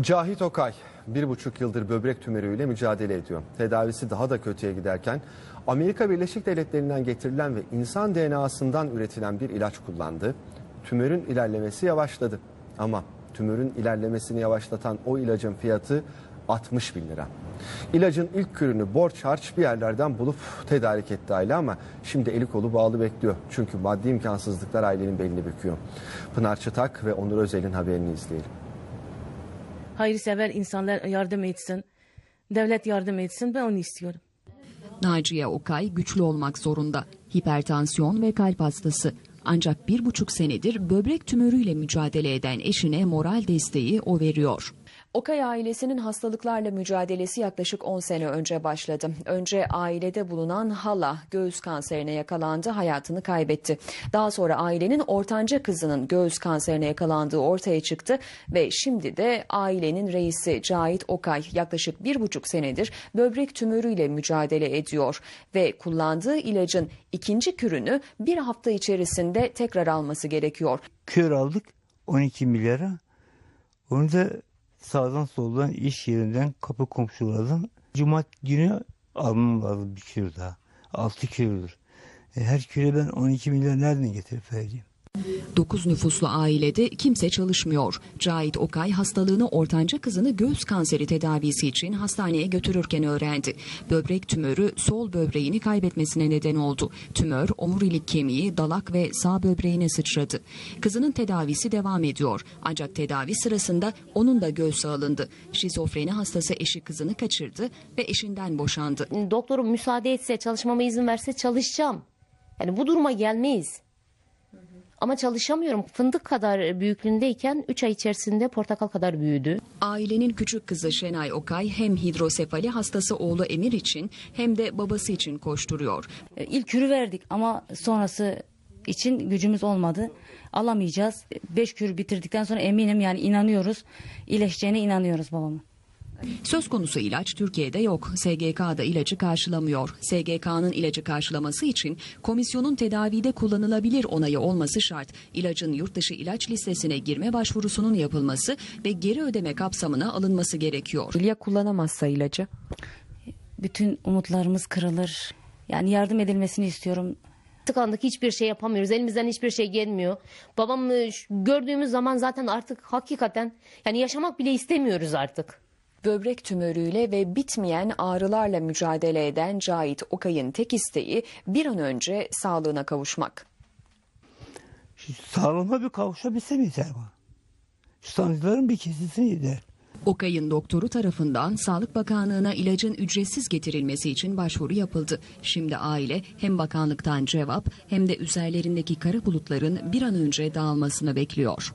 Cahit Okay bir buçuk yıldır böbrek tümörüyle mücadele ediyor. Tedavisi daha da kötüye giderken Amerika Birleşik Devletleri'nden getirilen ve insan DNA'sından üretilen bir ilaç kullandı. Tümörün ilerlemesi yavaşladı. Ama tümörün ilerlemesini yavaşlatan o ilacın fiyatı 60 bin lira. İlacın ilk kürünü borç harç bir yerlerden bulup tedarik etti aile ama şimdi eli kolu bağlı bekliyor. Çünkü maddi imkansızlıklar ailenin belini büküyor. Pınar Çıtak ve Onur Özel'in haberini izleyelim. Hayırsever insanlar yardım etsin. Devlet yardım etsin ben onu istiyorum. Naciye Okay güçlü olmak zorunda. Hipertansiyon ve kalp hastası. Ancak bir buçuk senedir böbrek tümörüyle mücadele eden eşine moral desteği o veriyor. Okay ailesinin hastalıklarla mücadelesi yaklaşık 10 sene önce başladı. Önce ailede bulunan hala göğüs kanserine yakalandı, hayatını kaybetti. Daha sonra ailenin ortanca kızının göğüs kanserine yakalandığı ortaya çıktı ve şimdi de ailenin reisi Cahit Okay yaklaşık bir buçuk senedir böbrek tümörüyle mücadele ediyor ve kullandığı ilacın ikinci kürünü bir hafta içerisinde tekrar alması gerekiyor. kör aldık 12 milyara. Onu da sağdan soldan iş yerinden kapı komşulardan Cumat günü almam lazım bir kilo daha. 6 kilodur. E, her kilo ben 12 milyar nereden getirip vereceğim? 9 nüfuslu ailede kimse çalışmıyor. Cahit Okay hastalığını ortanca kızını göğüs kanseri tedavisi için hastaneye götürürken öğrendi. Böbrek tümörü sol böbreğini kaybetmesine neden oldu. Tümör omurilik kemiği, dalak ve sağ böbreğine sıçradı. Kızının tedavisi devam ediyor. Ancak tedavi sırasında onun da göğsü alındı. Şizofreni hastası eşi kızını kaçırdı ve eşinden boşandı. doktorum müsaade etse çalışmama izin verse çalışacağım. Yani bu duruma gelmeyiz. Ama çalışamıyorum. Fındık kadar büyüklüğündeyken 3 ay içerisinde portakal kadar büyüdü. Ailenin küçük kızı Şenay Okay hem hidrosefali hastası oğlu Emir için hem de babası için koşturuyor. E, İlk kürü verdik ama sonrası için gücümüz olmadı. Alamayacağız. Beş kür bitirdikten sonra eminim yani inanıyoruz. iyileşeceğine inanıyoruz babamın. Söz konusu ilaç Türkiye'de yok. SGK da ilacı karşılamıyor. SGK'nın ilacı karşılaması için komisyonun tedavide kullanılabilir onayı olması şart. İlacın yurt dışı ilaç listesine girme başvurusunun yapılması ve geri ödeme kapsamına alınması gerekiyor. Ya kullanamazsa ilacı? Bütün umutlarımız kırılır. Yani yardım edilmesini istiyorum. Tıkandık hiçbir şey yapamıyoruz. Elimizden hiçbir şey gelmiyor. Babamı şu- gördüğümüz zaman zaten artık hakikaten yani yaşamak bile istemiyoruz artık. Böbrek tümörüyle ve bitmeyen ağrılarla mücadele eden Cahit Okay'ın tek isteği bir an önce sağlığına kavuşmak. Sağlama bir kavuşabilsem yeter bana. Şu sancıların bir kesilsin yeter. Okay'ın doktoru tarafından Sağlık Bakanlığı'na ilacın ücretsiz getirilmesi için başvuru yapıldı. Şimdi aile hem bakanlıktan cevap hem de üzerlerindeki kara bulutların bir an önce dağılmasını bekliyor.